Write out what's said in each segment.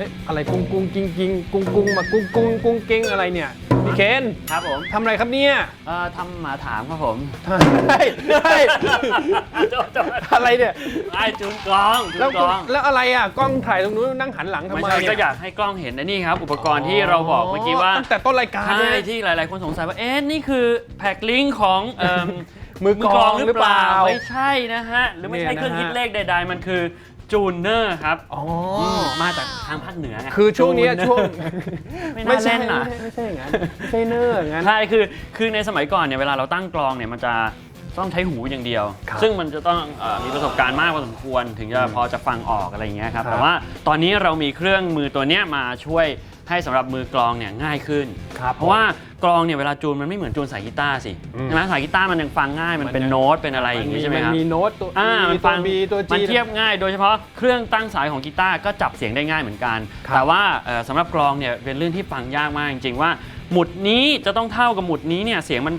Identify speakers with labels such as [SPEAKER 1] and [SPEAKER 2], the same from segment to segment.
[SPEAKER 1] เอ๊ะอะไรกุ้งกุ้งกิ้งกิ้งกุ้งกุ้งมากุ้งกุ้งกุ้งกิ้งอะไรเนี่ยพี่เคน
[SPEAKER 2] ครับผม
[SPEAKER 1] ทำอะไรครับเนี่ย
[SPEAKER 2] เอ่อทำหมาถามครับผม
[SPEAKER 1] เฮ้ยเฮ้ย
[SPEAKER 2] โจโจ
[SPEAKER 1] อะไรเนี่ย
[SPEAKER 2] ไอ้จูนกล้องจู
[SPEAKER 1] แล้ว
[SPEAKER 2] นกล้อง
[SPEAKER 1] แล้วอะไรอะกล้องถ่ายตรงนู้นนั่งหันหลังทำ
[SPEAKER 2] ไม่
[SPEAKER 1] ไม
[SPEAKER 2] ใช่
[SPEAKER 1] เนี่
[SPEAKER 2] ก็อยากให้กล้องเห็นนะนี่ครับ อุปกรณ์ที่เราบอกเมื่อกี้ว่า
[SPEAKER 1] ตั้งแต่ต้นรายการ
[SPEAKER 2] ใช่
[SPEAKER 1] เนี่ย
[SPEAKER 2] ที่หลาย ๆ คนสงสัยว่า เอ๊ะ นี่คือแพ็คลิงก์ของเอิ่ม
[SPEAKER 1] มือกลองหรือเปล่า
[SPEAKER 2] ไม่ใช่นะฮะ หรือไม่ใช่
[SPEAKER 1] เนี่ยนะ
[SPEAKER 2] เครื่องคิด
[SPEAKER 1] ฮะ
[SPEAKER 2] เลขใด ๆ มันคือ จูนเนอร์ครับ
[SPEAKER 1] อ๋อ
[SPEAKER 2] มมาจากทางภาคเหนือไง
[SPEAKER 1] คือช่วงเนี้ย
[SPEAKER 2] จูเนอร์
[SPEAKER 1] ช่วง
[SPEAKER 2] ไม่น่าเล่นนะ
[SPEAKER 1] ไม่ใช่ไม่ใช่อย่างนั้นไม่ใช่เนอร์อย่างนั้น
[SPEAKER 2] ใช่คือคือในสมัยก่อนเนี่ยเวลาเราตั้งกลองเนี่ยมันจะต้องใช้หูอย่างเดียว
[SPEAKER 1] ครับ
[SPEAKER 2] ซึ่งมันจะต้องเออมีประสบการณ์มากพอสมควร ถึงจะ
[SPEAKER 1] อืม
[SPEAKER 2] พอจะฟังออกอะไรอย่างเงี้ยครับ
[SPEAKER 1] ครับ
[SPEAKER 2] แต่ว่าตอนนี้เรามีเครื่องมือตัวเนี้ยมาช่วย ให้สำหรับมือกลองเนี่ยง่ายขึ้น
[SPEAKER 1] ครับ
[SPEAKER 2] เพราะว่ากลองเนี่ยเวลาจูนมันไม่เหมือนจูนสายกีตาร์สิ
[SPEAKER 1] อืม
[SPEAKER 2] ใช่ไหมสายกีตาร์มันยังฟังง่ายมันเป็นโน้ตเป็นอะไรอย่างงี้ใช่ไหมครับ
[SPEAKER 1] นมีโน้ตตัว
[SPEAKER 2] อ่า
[SPEAKER 1] มี
[SPEAKER 2] มัน
[SPEAKER 1] ตั
[SPEAKER 2] ฟั
[SPEAKER 1] ว
[SPEAKER 2] ง
[SPEAKER 1] บีตัวจี
[SPEAKER 2] มันเทียบง่าย โดยเฉพาะเครื่องตั้งสายของกีตาร์ก็จับเสียงได้ง่ายเหมือนกัน
[SPEAKER 1] ครับ
[SPEAKER 2] แต่ว่าเอ่อสำหรับกลองเนี่ยเป็นเรื่องที่ฟังยากมากจริงๆว่า หมุดนี้จะต้องเท่ากับหมุดนี้เนี่ยเสียงมัน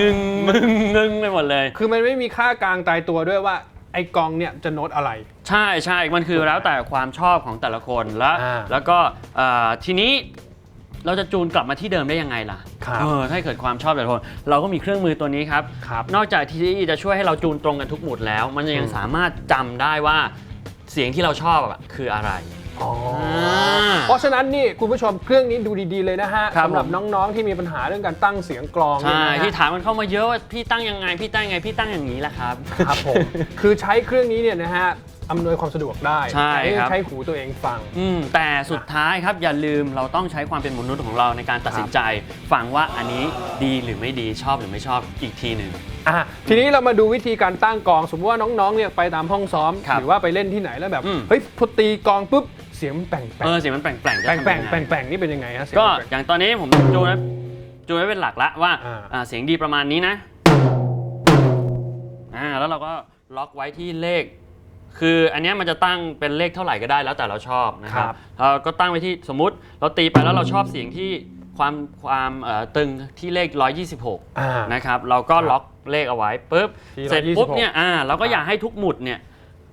[SPEAKER 2] งึงงึงงึงไปหมดเลย
[SPEAKER 1] คือมันไม่มีค่ากลางตายตัวด้วยว่า ไอ้กลองเนี่ยจะโน้ตอะไร
[SPEAKER 2] ใช่ใช่มันคือแล้วแต่ความชอบของแต่ละคนแล้ว
[SPEAKER 1] อ่า
[SPEAKER 2] แล้วก็เอ่อทีนี้เราจะจูนกลับมาที่เดิมได้ยังไงล่ะ
[SPEAKER 1] ครับ
[SPEAKER 2] เออถ้าเกิดความชอบแต่ละคน เราก็มีเครื่องมือตัวนี้ครับ
[SPEAKER 1] ครับ
[SPEAKER 2] นอกจากที่จะช่วยให้เราจูนตรงกันทุกหมุดแล้ว มันยัง
[SPEAKER 1] อืม
[SPEAKER 2] สามารถจำได้ว่าเสียงที่เราชอบอะคืออะไร
[SPEAKER 1] อ๋อา เพราะฉะนั้นนี่คุณผู้ชมเครื่องนี้ดูดีๆเลยนะฮะ
[SPEAKER 2] ครับ
[SPEAKER 1] สำหรับ
[SPEAKER 2] ผม
[SPEAKER 1] น้องๆที่มีปัญหาเรื่องการตั้งเสียงกลองเนี่ย
[SPEAKER 2] ใช่
[SPEAKER 1] นะฮะ
[SPEAKER 2] ที่ถามมันเข้ามาเยอะว่าพี่ตั้งยังไง พี่ตั้งยังไง พี่ตั้งอย่างนี้แหละครับ
[SPEAKER 1] ครับผม คือใช้เครื่องนี้เนี่ยนะฮะอำนวยความสะดวกได้
[SPEAKER 2] ใช่ครับ
[SPEAKER 1] ใช้หูตัวเองฟัง
[SPEAKER 2] อืมแต่สุดท้ายครับอย่าลืมเราต้องใช้ความเป็นมนุษย์ของเราในการตัดสินใจ ฟังว่าอันนี้ดีหรือไม่ดีชอบหรือไม่ชอบอีกทีหนึ่ง
[SPEAKER 1] อะทีนี้เรามาดูวิธีการตั้งกลอง สมมติว่าน้องๆเนี่ยไปตามห้องซ้อม
[SPEAKER 2] ครับ
[SPEAKER 1] หรือว่าไปเล่นที่ไหนแล้วแบบ
[SPEAKER 2] อืม
[SPEAKER 1] เฮ้ยพอตีกลองปุ๊บ เสียงมันแป่งๆ
[SPEAKER 2] เออเสียงมันแปลงๆจะ
[SPEAKER 1] แป่ง
[SPEAKER 2] ทำ
[SPEAKER 1] แป่ง
[SPEAKER 2] ยังไง
[SPEAKER 1] แป่งแป่งนี่เป็นยังไงฮะเสียง
[SPEAKER 2] ก็
[SPEAKER 1] แป่ง
[SPEAKER 2] อย่างตอนนี้ผมจูนไว้จูนไว้เป็นหลักละว่า
[SPEAKER 1] อ่า
[SPEAKER 2] อ่าเสียงดีประมาณนี้นะอ่าแล้วเราก็ล็อกไว้ที่เลข คืออันเนี้ยมันจะตั้งเป็นเลขเท่าไหร่ก็ได้แล้วแต่เราชอบนะค
[SPEAKER 1] ครั
[SPEAKER 2] รับบเราก็ตั้งไว้ที่สมมุติเราตีไปแล้วเราชอบเสียงที่ความความเอ่อตึงที่เลข 126
[SPEAKER 1] อ่า
[SPEAKER 2] นะครับเราก็
[SPEAKER 1] ครับ
[SPEAKER 2] ล็อกเลขเอาไว้ปุ๊บ
[SPEAKER 1] ที่
[SPEAKER 2] เสร็จปุ๊บ
[SPEAKER 1] 126
[SPEAKER 2] เนี่ยอ่าเราก็
[SPEAKER 1] ครับ
[SPEAKER 2] อยากให้ทุกหมุดเนี่ย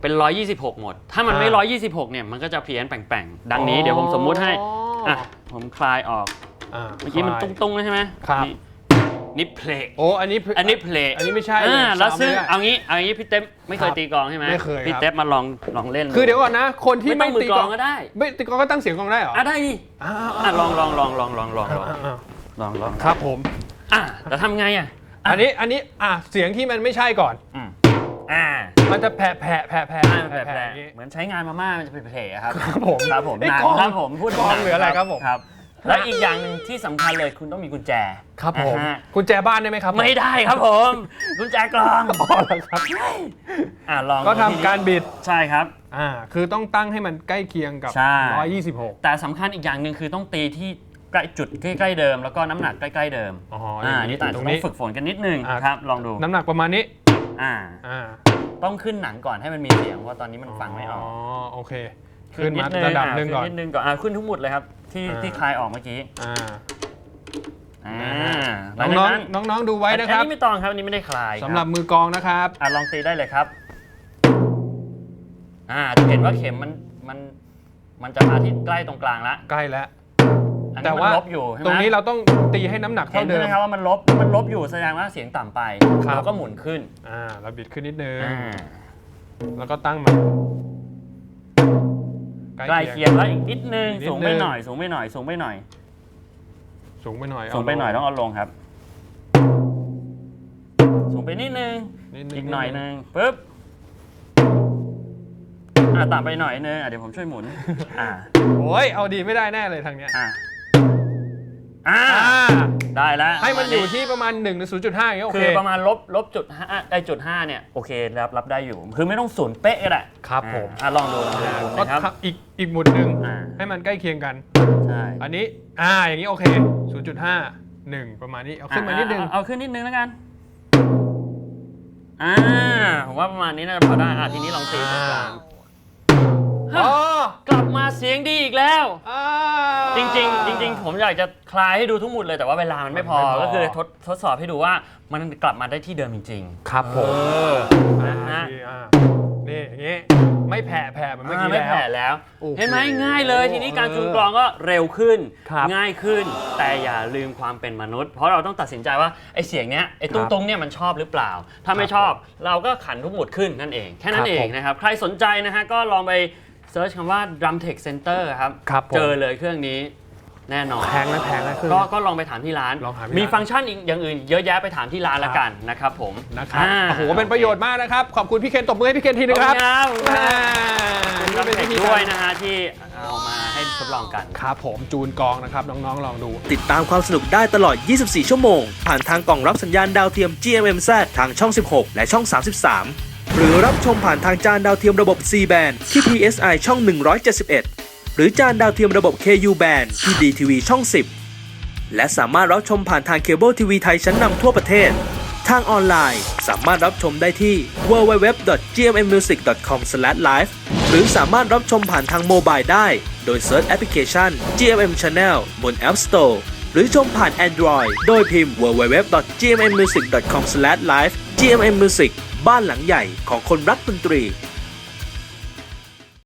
[SPEAKER 2] เป็น 126 หมด ถ้ามันไม่
[SPEAKER 1] อ่า
[SPEAKER 2] 126 เนี่ย มันก็จะเพี้ยนแปลงๆ ดังนี้เดี๋ยวผมสมมุติให้
[SPEAKER 1] อ๋ออ่
[SPEAKER 2] อะ ผมคลายออก
[SPEAKER 1] อ่า
[SPEAKER 2] เมื่อกี้มันตุ้งๆแล้วใช่ไหม
[SPEAKER 1] ครับ
[SPEAKER 2] นี่นี่เพลง
[SPEAKER 1] โอ้อันนี้
[SPEAKER 2] อันนี้เพลง
[SPEAKER 1] อันนี้ไม่ใช่
[SPEAKER 2] อ่าแล้ว
[SPEAKER 1] ซ้ำ
[SPEAKER 2] ซึ่ง
[SPEAKER 1] ไม่ได้
[SPEAKER 2] เอางี้เอางี้พี่เต็มไม่เคย
[SPEAKER 1] ครับ
[SPEAKER 2] ตีกลองใช่ไหม
[SPEAKER 1] ไม่เคย
[SPEAKER 2] พี่
[SPEAKER 1] ครับ
[SPEAKER 2] เต็มมาลองลองเล่น
[SPEAKER 1] คือเดี๋ยวก่อนนะ คนที่
[SPEAKER 2] ไม่ต้
[SPEAKER 1] ไม่
[SPEAKER 2] องมือ
[SPEAKER 1] ตี
[SPEAKER 2] กลองก็ได้
[SPEAKER 1] ไม่ตีกลองก็ตั้งเสียงกลองได้เหรอ
[SPEAKER 2] อะได้ดิ
[SPEAKER 1] อ่า
[SPEAKER 2] อะลองลองลองลองลองลองลอง
[SPEAKER 1] อ่าอ่า
[SPEAKER 2] ลองลอง
[SPEAKER 1] ครับผม
[SPEAKER 2] อะแต่ทำไงอะ
[SPEAKER 1] อันนี้อันนี้อะเสียงที่มันไม่ใช่ก่อน
[SPEAKER 2] อืม อ่า
[SPEAKER 1] มันจะแผ่แผ่แผ่แผ่
[SPEAKER 2] อ่า
[SPEAKER 1] แผ่
[SPEAKER 2] แผล
[SPEAKER 1] แผ่อย่างงี้
[SPEAKER 2] เหมือนใช้งานมาม่ามันจะเป็นแผลครับ
[SPEAKER 1] ครับผม
[SPEAKER 2] ครับผม
[SPEAKER 1] ไอ้
[SPEAKER 2] หนัง
[SPEAKER 1] กลอง
[SPEAKER 2] ครับผมพูดถึ
[SPEAKER 1] กลอง
[SPEAKER 2] นั
[SPEAKER 1] หรืออะไรครับผม
[SPEAKER 2] ครับ และอีกอย่างหนึ่งที่สำคัญเลยคุณต้องมีกุญแจ
[SPEAKER 1] ครับผม
[SPEAKER 2] อ่าฮะ
[SPEAKER 1] กุญแจบ้านได้ไหมครับ
[SPEAKER 2] ไม่ได้ครับผม กุญแจกลอง
[SPEAKER 1] อ๋อเหรอครับ
[SPEAKER 2] อ่าลอง
[SPEAKER 1] ก็ทำ
[SPEAKER 2] ดูทีนี้
[SPEAKER 1] การบิด
[SPEAKER 2] ใช่ครับ
[SPEAKER 1] อ่า คือต้องตั้งให้มันใกล้เคียงกับ
[SPEAKER 2] ใช่
[SPEAKER 1] 126
[SPEAKER 2] แต่สำคัญอีกอย่างหนึ่งคือต้องตีที่ใกล้จุดใกล้ๆเดิม แล้วก็น้ำหนักใกล้ๆเดิม
[SPEAKER 1] อ๋อ
[SPEAKER 2] อ่า
[SPEAKER 1] อย่างนี้
[SPEAKER 2] นี่ต่าง
[SPEAKER 1] ต
[SPEAKER 2] ต้
[SPEAKER 1] ร
[SPEAKER 2] องง
[SPEAKER 1] นี้
[SPEAKER 2] ฝึกฝนกันนิดนึง
[SPEAKER 1] อ่า
[SPEAKER 2] ครับลองดู
[SPEAKER 1] น้ำหนักประมาณนี้
[SPEAKER 2] อ่า
[SPEAKER 1] อ่า
[SPEAKER 2] ต้องขึ้นหนังก่อนให้มันมีเสียงเพราะตอนนี้มันฟังไม่ออก
[SPEAKER 1] อ๋อโอเค ขึ้น
[SPEAKER 2] นิ
[SPEAKER 1] มา
[SPEAKER 2] ดนึง
[SPEAKER 1] ระดับ
[SPEAKER 2] อ่า
[SPEAKER 1] หนึ่งก่อน
[SPEAKER 2] ขึ้นนิดนึงก่อนอ่าขึ้นทุกหมุดเลยครับ ที่
[SPEAKER 1] อ่า
[SPEAKER 2] ที่คลายออกเมื่อกี้
[SPEAKER 1] อ่า
[SPEAKER 2] อ่าห
[SPEAKER 1] น้
[SPEAKER 2] ลั
[SPEAKER 1] อง
[SPEAKER 2] จาก
[SPEAKER 1] น้อง
[SPEAKER 2] นั้น
[SPEAKER 1] น้องน้องๆดูไว้นะครับ
[SPEAKER 2] อันนี้ไม่ต้องครับอันนี้ไม่ได้คลายค
[SPEAKER 1] สำหรับมือกลองนะครับ
[SPEAKER 2] อะลองตีได้เลยครับ อ่าจะเห็นว่าเข็มมันมันมันจะมาที่ใกล้ตรงกลางละ
[SPEAKER 1] ใกล้แล้ว
[SPEAKER 2] อัน
[SPEAKER 1] แต่
[SPEAKER 2] นี้
[SPEAKER 1] ว่า
[SPEAKER 2] มันลบอยู่ใช่ไหม
[SPEAKER 1] ตรงนี้เราต้องตีให้น้ำหนัก
[SPEAKER 2] เห็
[SPEAKER 1] เท่านเดิ
[SPEAKER 2] ใช่ไห
[SPEAKER 1] ม
[SPEAKER 2] ม ครับว่ามันลบมันลบอยู่แสดงว่าเสียงต่ำไป
[SPEAKER 1] ครับ
[SPEAKER 2] เราก็หมุนขึ้น
[SPEAKER 1] อ่าเราบิดขึ้นนิดนึง
[SPEAKER 2] อ่า
[SPEAKER 1] แล้วก็ตั้งมา
[SPEAKER 2] ใกล้เคียงแล้วอีกนิดนึง
[SPEAKER 1] อีกนิด
[SPEAKER 2] สูงไป
[SPEAKER 1] นึง
[SPEAKER 2] หน่อยสูงไปหน่อยสูงไปหน่อย
[SPEAKER 1] สูงไปหน่อย
[SPEAKER 2] สูงไปหน่อย
[SPEAKER 1] เาล
[SPEAKER 2] ต้องเอาลงครับ สูงไปนิดนึง
[SPEAKER 1] นิดนึง
[SPEAKER 2] อีกหน่อยนึงปึ๊บอ่าต่ำไปหน่อยนึงอะเดี๋ยวผมช่วยหมุน อ่า
[SPEAKER 1] โอ้ยเอาดีไม่ได้แน่เลยทางเนี้ย
[SPEAKER 2] อ่า อ่า
[SPEAKER 1] อ่า
[SPEAKER 2] ได้แล้ว
[SPEAKER 1] ให้มันอยู่ที่ประมาณ1หรือ0.5อย่างเงี้ยโอ
[SPEAKER 2] คื
[SPEAKER 1] เค
[SPEAKER 2] อประมาณลบลบจุดห้าไอจุดห้าเนี่ยโอเครับรับได้อยู่คือไม่ต้องศูนย์เป๊ะก็ได้
[SPEAKER 1] ครับผม
[SPEAKER 2] อ่าลองดูลองดู
[SPEAKER 1] อ่า
[SPEAKER 2] ดู
[SPEAKER 1] ก็
[SPEAKER 2] นะครับ
[SPEAKER 1] ทำอีกอีกหมุดหนึ่ง
[SPEAKER 2] อ่า
[SPEAKER 1] ให้มันใกล้เคียงกัน
[SPEAKER 2] ใช่
[SPEAKER 1] อันนี้อ่าอย่างนี้โอเค 0.5 1 ประมาณนี้ เอาขึ้นมานิดนึง
[SPEAKER 2] อะเอาเอาขึ้นนิดนึงแล้วกันอ่าผมว่าประมาณนี้น่าจะพอได้อะทีนี้ลองตีตรงกลาง
[SPEAKER 1] อ๋ อ
[SPEAKER 2] กลับมาเสียงดีอีกแล้ว
[SPEAKER 1] อ่า
[SPEAKER 2] จริงๆจริงๆ ผมอยากจะคลายให้ดูทุกหมุดเลยแต่ว่าเวลามันไม่พอ
[SPEAKER 1] มันไม่พอ
[SPEAKER 2] ก็คือทดทดสอบให้ดูว่ามันกลับมาได้ที่เดิมจริง
[SPEAKER 1] ครับ
[SPEAKER 2] ๆ
[SPEAKER 1] ผม
[SPEAKER 2] เออ
[SPEAKER 1] อ่า
[SPEAKER 2] นะฮะ
[SPEAKER 1] ดีอ่านี่อย่างนี้ไม่แผ่แผ่เหมือนเมื่อ
[SPEAKER 2] อ่า
[SPEAKER 1] กี้
[SPEAKER 2] ไม่
[SPEAKER 1] แล้ว
[SPEAKER 2] แผ่แล้ว
[SPEAKER 1] โอ้โห
[SPEAKER 2] เห็นไหมง่ายเลย ทีนี้การ
[SPEAKER 1] เออ
[SPEAKER 2] จูนกลองก็เร็วขึ้น
[SPEAKER 1] ครับ
[SPEAKER 2] ง่ายขึ้น แต่อย่าลืมความเป็นมนุษย์ เพราะเราต้องตัดสินใจว่าไอ้เสียงเนี้ยไอ้ตุ้
[SPEAKER 1] ค
[SPEAKER 2] ง
[SPEAKER 1] รับ
[SPEAKER 2] ตงเนี่ยมันชอบหรือเปล่า ถ้าไม่
[SPEAKER 1] ครับ
[SPEAKER 2] ชอบเราก็ขันทุกหมุดขึ้นนั่นเอง แค่นั้
[SPEAKER 1] ครั
[SPEAKER 2] น
[SPEAKER 1] บ
[SPEAKER 2] เอง
[SPEAKER 1] ผม
[SPEAKER 2] นะครับ ใครสนใจนะฮะก็ลองไป เซิร์ชคำว่า Drum Tech Center ครับ
[SPEAKER 1] ครับผม
[SPEAKER 2] เจอเลยเครื่องนี้แน่นอน
[SPEAKER 1] แพงนะแพงนะคือ
[SPEAKER 2] ก็ก็ลองไปถามที่ร้าน
[SPEAKER 1] ลองถามที่ร้าน
[SPEAKER 2] มีฟังก์ชันอีกอย่างอื่นเยอะแยะไปถามที่ร้านละกันนะครับผม
[SPEAKER 1] นะครับาโอ้โหเป็นประโยชน์มากนะครับ ขอบคุณพี่เคนตบมือให้พี่เคนทีนึงครับ
[SPEAKER 2] ขอบคุณครับ
[SPEAKER 1] แหม่
[SPEAKER 2] คุณ
[SPEAKER 1] นี่
[SPEAKER 2] รับ
[SPEAKER 1] เป็น
[SPEAKER 2] เท
[SPEAKER 1] วิ
[SPEAKER 2] ค
[SPEAKER 1] ธี
[SPEAKER 2] ด้
[SPEAKER 1] กา
[SPEAKER 2] วย
[SPEAKER 1] ร
[SPEAKER 2] นะฮะที่เอามาให้ทดลองกัน
[SPEAKER 1] ครับผมจูนกองนะครับ น้องๆ ลองดู
[SPEAKER 3] ติดตามความสนุกได้ตลอด 24 ชั่วโมง ผ่านทางกล่องรับสัญญาณดาวเทียม GMMZ ทางช่อง 16 และช่อง 33 หรือรับชมผ่านทางจานดาวเทียมระบบ C band ที่ PSI ช่อง 171 หรือจานดาวเทียมระบบ KU band ที่ DTV ช่อง 10 และสามารถรับชมผ่านทางเคเบิลทีวีไทยชั้นนำทั่วประเทศ ทางออนไลน์สามารถรับชมได้ที่ www.gmmusic.com/live หรือสามารถรับชมผ่านทางโมบายได้ โดยเซิร์ชแอปพลิเคชัน GMM Channel บน App Store รือชมผ่าน Android โดยพิมพ์ www.gmmusic.com/live GMM Music บ้านหลังใหญ่ของคนรักดนตรี